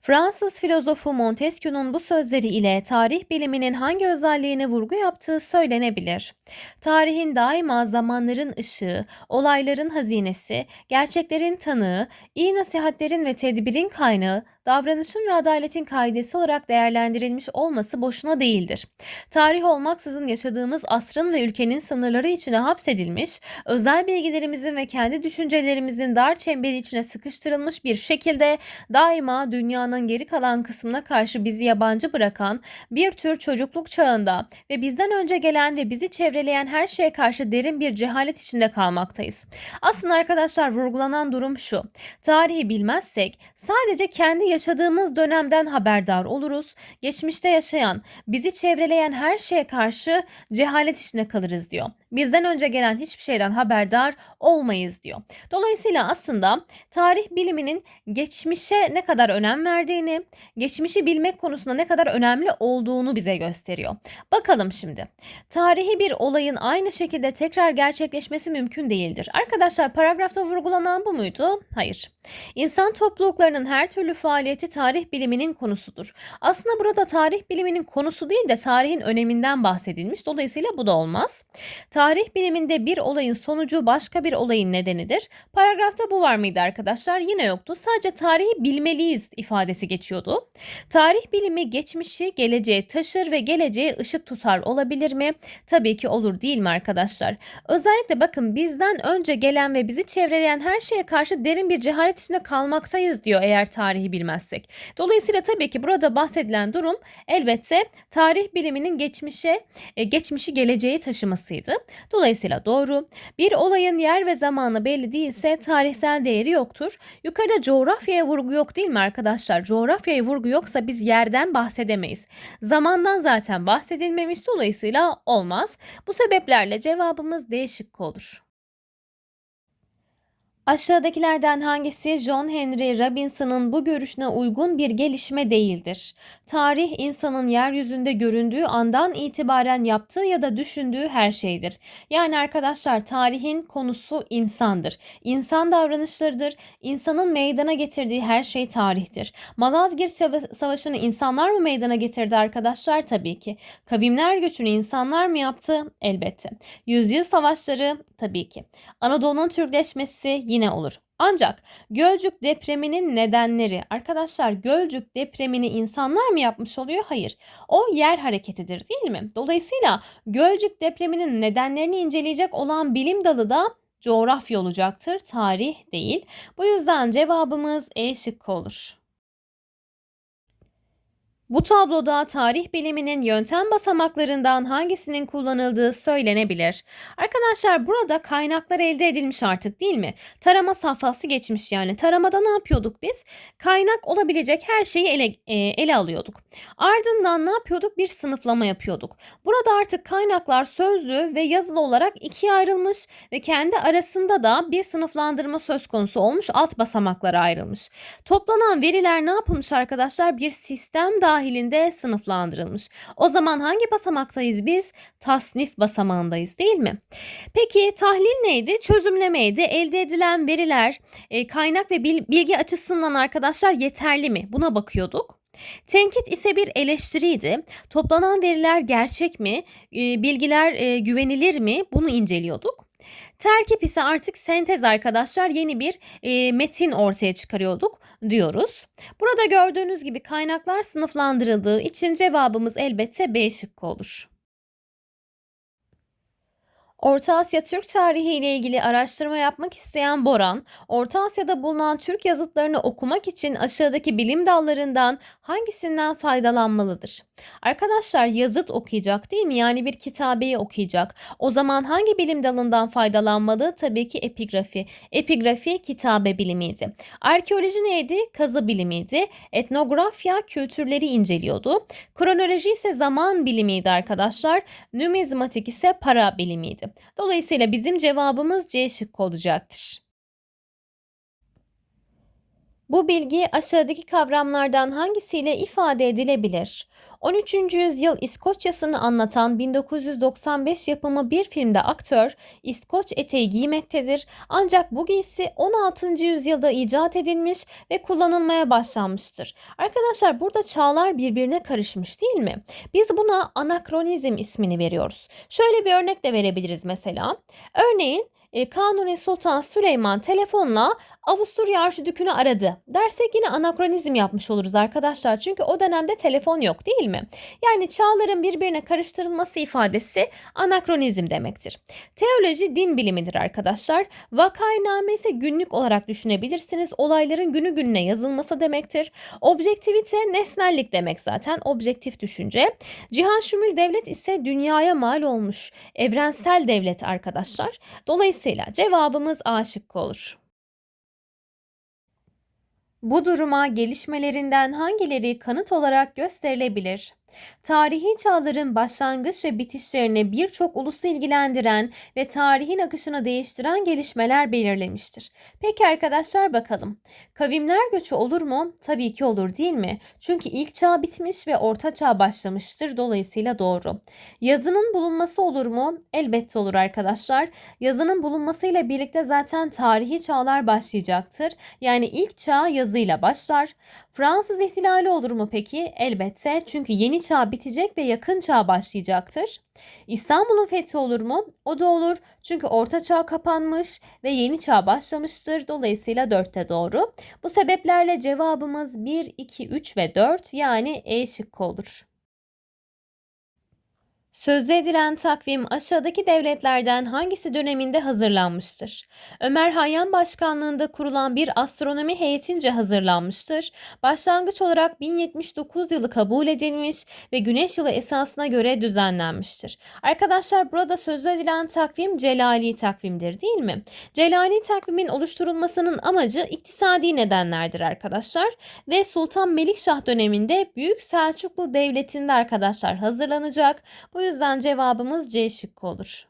Fransız filozofu Montesquieu'nun bu sözleri ile tarih biliminin hangi özelliğine vurgu yaptığı söylenebilir. Tarihin daima zamanların ışığı, olayların hazinesi, gerçeklerin tanığı, iyi nasihatlerin ve tedbirin kaynağı, davranışın ve adaletin kaidesi olarak değerlendirilmiş olması boşuna değildir. Tarih olmaksızın yaşadığımız asrın ve ülkenin sınırları içine hapsedilmiş, özel bilgilerimizin ve kendi düşüncelerimizin dar çemberi içine sıkıştırılmış bir şekilde daima dünyanın geri kalan kısmına karşı bizi yabancı bırakan bir tür çocukluk çağında ve bizden önce gelen ve bizi çevreleyen her şeye karşı derin bir cehalet içinde kalmaktayız. Aslında arkadaşlar vurgulanan durum şu. Tarihi bilmezsek sadece kendi yaşadığımız dönemden haberdar oluruz. Geçmişte yaşayan, bizi çevreleyen her şeye karşı cehalet içinde kalırız diyor. Bizden önce gelen hiçbir şeyden haberdar olmayız diyor. Dolayısıyla aslında tarih biliminin geçmişe ne kadar önem verdiğini, geçmişi bilmek konusunda ne kadar önemli olduğunu bize gösteriyor. Bakalım şimdi. Tarihi bir olayın aynı şekilde tekrar gerçekleşmesi mümkün değildir. Arkadaşlar paragrafta vurgulanan bu muydu? Hayır. İnsan topluluklarının her türlü faaliyeti tarih biliminin konusudur. Aslında burada tarih biliminin konusu değil de tarihin öneminden bahsedilmiş. Dolayısıyla bu da olmaz. Tarih biliminde bir olayın sonucu başka bir olayın nedenidir. Paragrafta bu var mıydı arkadaşlar? Yine yoktu. Sadece tarihi bilmeliyiz ifadesi geçiyordu. Tarih bilimi geçmişi geleceğe taşır ve geleceğe ışık tutar olabilir mi? Tabii ki olur değil mi arkadaşlar? Özellikle bakın bizden önce gelen ve bizi çevreleyen her şeye karşı derin bir cehalet içinde kalmaktayız diyor eğer tarihi bilmezsek. Dolayısıyla tabii ki burada bahsedilen durum elbette tarih biliminin geçmişe e, geçmişi geleceğe taşımasıydı. Dolayısıyla doğru. Bir olayın yer ve zamanı belli değilse tarihsel değeri yoktur. Yukarıda coğrafyaya vurgu yok değil mi arkadaşlar? Coğrafyaya vurgu yoksa biz yerden bahsedemeyiz. Zamandan zaten bahsedilmemiş dolayısıyla olmaz. Bu sebeplerle cevabımız D şıkkı olur. Aşağıdakilerden hangisi John Henry Robinson'ın bu görüşüne uygun bir gelişme değildir? Tarih insanın yeryüzünde göründüğü andan itibaren yaptığı ya da düşündüğü her şeydir. Yani arkadaşlar tarihin konusu insandır. İnsan davranışlarıdır. İnsanın meydana getirdiği her şey tarihtir. Malazgirt Savaşı'nı insanlar mı meydana getirdi arkadaşlar? Tabii ki. Kavimler göçünü insanlar mı yaptı? Elbette. Yüzyıl savaşları tabii ki. Anadolu'nun Türkleşmesi yine olur. Ancak Gölcük depreminin nedenleri arkadaşlar Gölcük depremini insanlar mı yapmış oluyor? Hayır. O yer hareketidir değil mi? Dolayısıyla Gölcük depreminin nedenlerini inceleyecek olan bilim dalı da coğrafya olacaktır. Tarih değil. Bu yüzden cevabımız E şıkkı olur. Bu tabloda tarih biliminin yöntem basamaklarından hangisinin kullanıldığı söylenebilir. Arkadaşlar burada kaynaklar elde edilmiş artık değil mi? Tarama safhası geçmiş yani. Taramada ne yapıyorduk biz? Kaynak olabilecek her şeyi ele, e, ele alıyorduk. Ardından ne yapıyorduk? Bir sınıflama yapıyorduk. Burada artık kaynaklar sözlü ve yazılı olarak ikiye ayrılmış ve kendi arasında da bir sınıflandırma söz konusu olmuş. Alt basamaklara ayrılmış. Toplanan veriler ne yapılmış arkadaşlar? Bir sistem daha dahilinde sınıflandırılmış. O zaman hangi basamaktayız biz? Tasnif basamağındayız değil mi? Peki tahlil neydi? Çözümlemeydi. Elde edilen veriler e, kaynak ve bilgi açısından arkadaşlar yeterli mi? Buna bakıyorduk. Tenkit ise bir eleştiriydi. Toplanan veriler gerçek mi? E, bilgiler e, güvenilir mi? Bunu inceliyorduk. Terkip ise artık sentez arkadaşlar yeni bir e, metin ortaya çıkarıyorduk diyoruz. Burada gördüğünüz gibi kaynaklar sınıflandırıldığı için cevabımız elbette B şıkkı olur. Orta Asya Türk tarihi ile ilgili araştırma yapmak isteyen Boran, Orta Asya'da bulunan Türk yazıtlarını okumak için aşağıdaki bilim dallarından hangisinden faydalanmalıdır? Arkadaşlar yazıt okuyacak değil mi? Yani bir kitabeyi okuyacak. O zaman hangi bilim dalından faydalanmalı? Tabii ki epigrafi. Epigrafi kitabe bilimiydi. Arkeoloji neydi? Kazı bilimiydi. Etnografya kültürleri inceliyordu. Kronoloji ise zaman bilimiydi arkadaşlar. Numizmatik ise para bilimiydi. Dolayısıyla bizim cevabımız C şıkkı olacaktır. Bu bilgi aşağıdaki kavramlardan hangisiyle ifade edilebilir? 13. yüzyıl İskoçya'sını anlatan 1995 yapımı bir filmde aktör İskoç eteği giymektedir. Ancak bu giysi 16. yüzyılda icat edilmiş ve kullanılmaya başlanmıştır. Arkadaşlar burada çağlar birbirine karışmış değil mi? Biz buna anakronizm ismini veriyoruz. Şöyle bir örnek de verebiliriz mesela. Örneğin e, Kanuni Sultan Süleyman telefonla Avusturya Arşidükü'nü aradı. Dersek yine anakronizm yapmış oluruz arkadaşlar. Çünkü o dönemde telefon yok değil mi? Yani çağların birbirine karıştırılması ifadesi anakronizm demektir. Teoloji din bilimidir arkadaşlar. Vakainame ise günlük olarak düşünebilirsiniz. Olayların günü gününe yazılması demektir. Objektivite nesnellik demek zaten. Objektif düşünce. Cihan şümül devlet ise dünyaya mal olmuş evrensel devlet arkadaşlar. Dolayısıyla cevabımız A şıkkı olur. Bu duruma gelişmelerinden hangileri kanıt olarak gösterilebilir? Tarihi çağların başlangıç ve bitişlerini birçok ulusu ilgilendiren ve tarihin akışını değiştiren gelişmeler belirlemiştir. Peki arkadaşlar bakalım. Kavimler göçü olur mu? Tabii ki olur değil mi? Çünkü ilk çağ bitmiş ve orta çağ başlamıştır. Dolayısıyla doğru. Yazının bulunması olur mu? Elbette olur arkadaşlar. Yazının bulunmasıyla birlikte zaten tarihi çağlar başlayacaktır. Yani ilk çağ yazıyla başlar. Fransız ihtilali olur mu peki? Elbette çünkü yeni çağ bitecek ve yakın çağ başlayacaktır. İstanbul'un fethi olur mu? O da olur çünkü orta çağ kapanmış ve yeni çağ başlamıştır. Dolayısıyla 4'te doğru. Bu sebeplerle cevabımız 1, 2, 3 ve 4 yani E şıkkı olur. Sözde edilen takvim aşağıdaki devletlerden hangisi döneminde hazırlanmıştır? Ömer Hayyam başkanlığında kurulan bir astronomi heyetince hazırlanmıştır. Başlangıç olarak 1079 yılı kabul edilmiş ve güneş yılı esasına göre düzenlenmiştir. Arkadaşlar burada sözde edilen takvim Celali takvimdir değil mi? Celali takvimin oluşturulmasının amacı iktisadi nedenlerdir arkadaşlar ve Sultan Melikşah döneminde Büyük Selçuklu Devleti'nde arkadaşlar hazırlanacak. Bu yüzden cevabımız C şıkkı olur.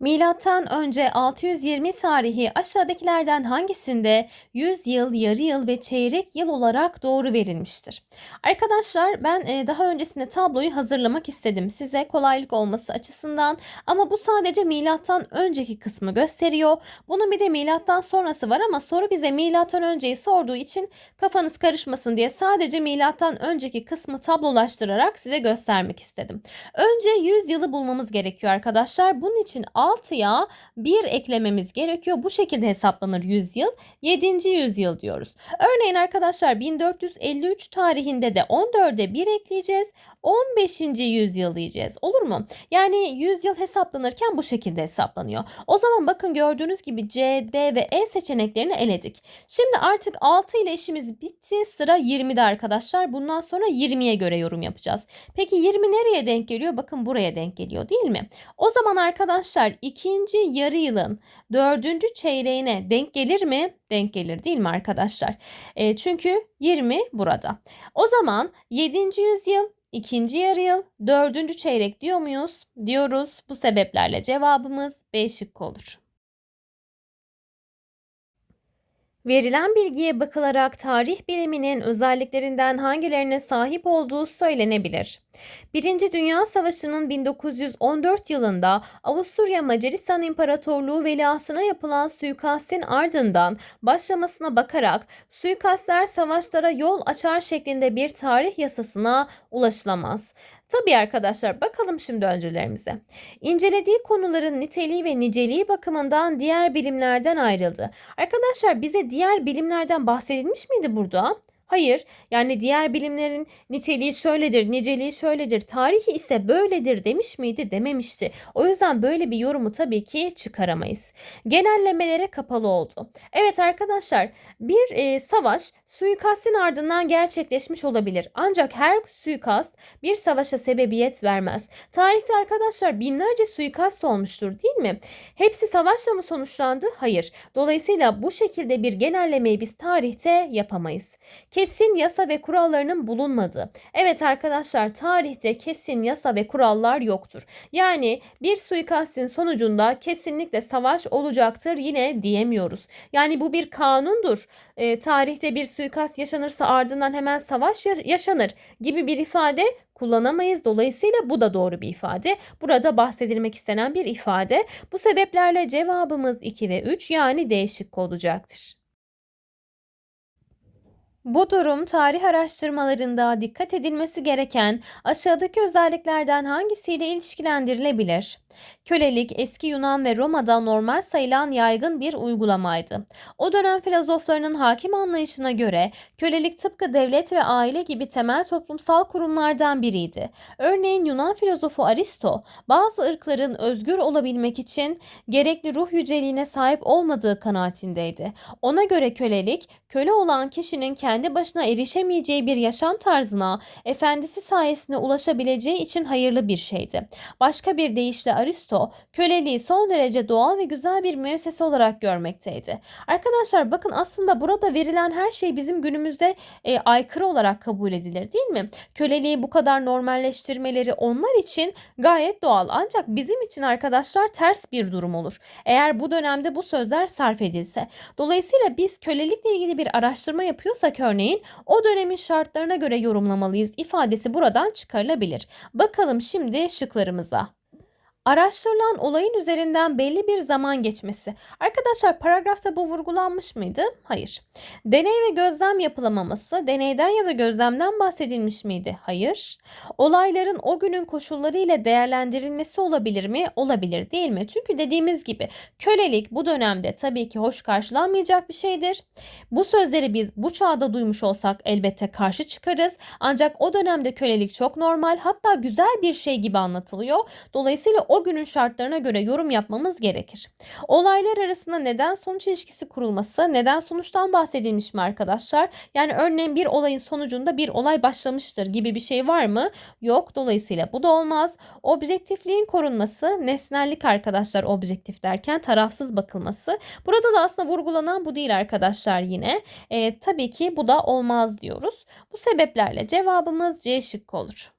Milattan önce 620 tarihi aşağıdakilerden hangisinde 100 yıl, yarı yıl ve çeyrek yıl olarak doğru verilmiştir? Arkadaşlar ben e, daha öncesinde tabloyu hazırlamak istedim size kolaylık olması açısından ama bu sadece milattan önceki kısmı gösteriyor. Bunun bir de milattan sonrası var ama soru bize milattan önceyi sorduğu için kafanız karışmasın diye sadece milattan önceki kısmı tablolaştırarak size göstermek istedim. Önce 100 yılı bulmamız gerekiyor arkadaşlar. Bunun için 6'ya 1 eklememiz gerekiyor. Bu şekilde hesaplanır 100 yıl. 7. yüzyıl diyoruz. Örneğin arkadaşlar 1453 tarihinde de 14'e 1 ekleyeceğiz. 15. yüzyıl diyeceğiz. Olur mu? Yani yüzyıl hesaplanırken bu şekilde hesaplanıyor. O zaman bakın gördüğünüz gibi C, D ve E seçeneklerini eledik. Şimdi artık 6 ile işimiz bitti. Sıra 20'de arkadaşlar. Bundan sonra 20'ye göre yorum yapacağız. Peki 20 nereye denk geliyor? Bakın buraya denk geliyor değil mi? O zaman arkadaşlar ikinci yarı yılın dördüncü çeyreğine denk gelir mi? Denk gelir değil mi arkadaşlar? E, çünkü 20 burada. O zaman 7. yüzyıl ikinci yarı yıl, dördüncü çeyrek diyor muyuz? Diyoruz. Bu sebeplerle cevabımız B şıkkı olur. Verilen bilgiye bakılarak tarih biliminin özelliklerinden hangilerine sahip olduğu söylenebilir. Birinci Dünya Savaşı'nın 1914 yılında Avusturya Macaristan İmparatorluğu veliahtına yapılan suikastin ardından başlamasına bakarak suikastler savaşlara yol açar şeklinde bir tarih yasasına ulaşılamaz. Tabii arkadaşlar bakalım şimdi öncülerimize. İncelediği konuların niteliği ve niceliği bakımından diğer bilimlerden ayrıldı. Arkadaşlar bize diğer bilimlerden bahsedilmiş miydi burada? Hayır, yani diğer bilimlerin niteliği şöyledir, niceliği şöyledir, tarihi ise böyledir demiş miydi? Dememişti. O yüzden böyle bir yorumu tabii ki çıkaramayız. Genellemelere kapalı oldu. Evet arkadaşlar, bir e, savaş suikastin ardından gerçekleşmiş olabilir. Ancak her suikast bir savaşa sebebiyet vermez. Tarihte arkadaşlar binlerce suikast olmuştur değil mi? Hepsi savaşla mı sonuçlandı? Hayır. Dolayısıyla bu şekilde bir genellemeyi biz tarihte yapamayız. Kesin yasa ve kurallarının bulunmadığı. Evet arkadaşlar tarihte kesin yasa ve kurallar yoktur. Yani bir suikastin sonucunda kesinlikle savaş olacaktır yine diyemiyoruz. Yani bu bir kanundur. E, tarihte bir suikast yaşanırsa ardından hemen savaş yaşanır gibi bir ifade kullanamayız. Dolayısıyla bu da doğru bir ifade. Burada bahsedilmek istenen bir ifade. Bu sebeplerle cevabımız 2 ve 3 yani D şıkkı olacaktır. Bu durum tarih araştırmalarında dikkat edilmesi gereken aşağıdaki özelliklerden hangisiyle ilişkilendirilebilir? Kölelik eski Yunan ve Roma'da normal sayılan yaygın bir uygulamaydı. O dönem filozoflarının hakim anlayışına göre kölelik tıpkı devlet ve aile gibi temel toplumsal kurumlardan biriydi. Örneğin Yunan filozofu Aristo bazı ırkların özgür olabilmek için gerekli ruh yüceliğine sahip olmadığı kanaatindeydi. Ona göre kölelik köle olan kişinin kendi başına erişemeyeceği bir yaşam tarzına efendisi sayesinde ulaşabileceği için hayırlı bir şeydi. Başka bir deyişle Aristo köleliği son derece doğal ve güzel bir müessese olarak görmekteydi. Arkadaşlar bakın aslında burada verilen her şey bizim günümüzde e, aykırı olarak kabul edilir değil mi? Köleliği bu kadar normalleştirmeleri onlar için gayet doğal ancak bizim için arkadaşlar ters bir durum olur. Eğer bu dönemde bu sözler sarf edilse. Dolayısıyla biz kölelikle ilgili bir araştırma yapıyorsak örneğin o dönemin şartlarına göre yorumlamalıyız ifadesi buradan çıkarılabilir. Bakalım şimdi şıklarımıza. Araştırılan olayın üzerinden belli bir zaman geçmesi. Arkadaşlar paragrafta bu vurgulanmış mıydı? Hayır. Deney ve gözlem yapılamaması, deneyden ya da gözlemden bahsedilmiş miydi? Hayır. Olayların o günün koşulları ile değerlendirilmesi olabilir mi? Olabilir değil mi? Çünkü dediğimiz gibi kölelik bu dönemde tabii ki hoş karşılanmayacak bir şeydir. Bu sözleri biz bu çağda duymuş olsak elbette karşı çıkarız. Ancak o dönemde kölelik çok normal hatta güzel bir şey gibi anlatılıyor. Dolayısıyla o o günün şartlarına göre yorum yapmamız gerekir. Olaylar arasında neden sonuç ilişkisi kurulması, neden sonuçtan bahsedilmiş mi arkadaşlar? Yani örneğin bir olayın sonucunda bir olay başlamıştır gibi bir şey var mı? Yok. Dolayısıyla bu da olmaz. Objektifliğin korunması, nesnellik arkadaşlar objektif derken tarafsız bakılması. Burada da aslında vurgulanan bu değil arkadaşlar yine. E, tabii ki bu da olmaz diyoruz. Bu sebeplerle cevabımız C şıkkı olur.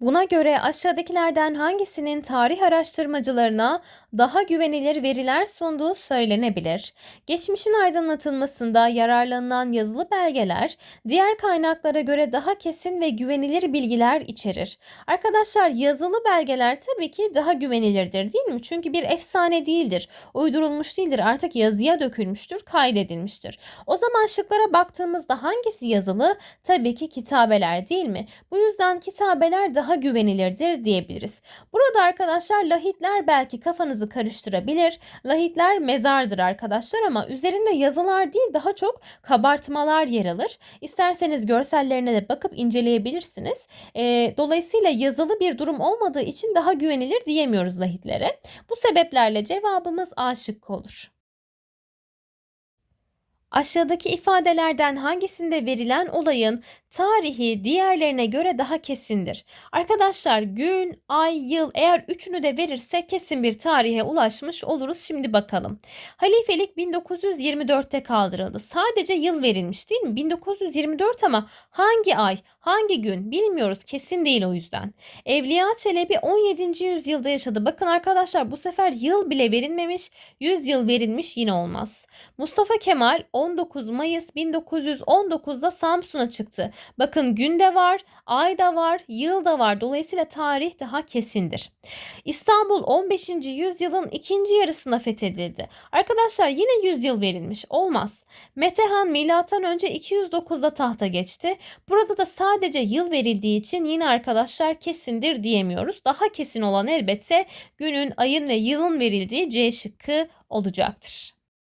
Buna göre aşağıdakilerden hangisinin tarih araştırmacılarına daha güvenilir veriler sunduğu söylenebilir. Geçmişin aydınlatılmasında yararlanılan yazılı belgeler diğer kaynaklara göre daha kesin ve güvenilir bilgiler içerir. Arkadaşlar yazılı belgeler tabii ki daha güvenilirdir değil mi? Çünkü bir efsane değildir, uydurulmuş değildir, artık yazıya dökülmüştür, kaydedilmiştir. O zaman şıklara baktığımızda hangisi yazılı? Tabii ki kitabeler değil mi? Bu yüzden kitabeler daha güvenilirdir diyebiliriz. Burada arkadaşlar lahitler belki kafanız kafanızı karıştırabilir. Lahitler mezardır arkadaşlar ama üzerinde yazılar değil daha çok kabartmalar yer alır. İsterseniz görsellerine de bakıp inceleyebilirsiniz. E, dolayısıyla yazılı bir durum olmadığı için daha güvenilir diyemiyoruz lahitlere. Bu sebeplerle cevabımız A şıkkı olur. Aşağıdaki ifadelerden hangisinde verilen olayın tarihi diğerlerine göre daha kesindir? Arkadaşlar gün, ay, yıl eğer üçünü de verirse kesin bir tarihe ulaşmış oluruz. Şimdi bakalım. Halifelik 1924'te kaldırıldı. Sadece yıl verilmiş değil mi? 1924 ama hangi ay, hangi gün bilmiyoruz. Kesin değil o yüzden. Evliya Çelebi 17. yüzyılda yaşadı. Bakın arkadaşlar bu sefer yıl bile verilmemiş. 100 yıl verilmiş yine olmaz. Mustafa Kemal 19 Mayıs 1919'da Samsun'a çıktı. Bakın gün de var, ay da var, yıl da var. Dolayısıyla tarih daha kesindir. İstanbul 15. yüzyılın ikinci yarısında fethedildi. Arkadaşlar yine 100 yıl verilmiş. Olmaz. Metehan milattan önce 209'da tahta geçti. Burada da sadece yıl verildiği için yine arkadaşlar kesindir diyemiyoruz. Daha kesin olan elbette günün, ayın ve yılın verildiği C şıkkı olacaktır.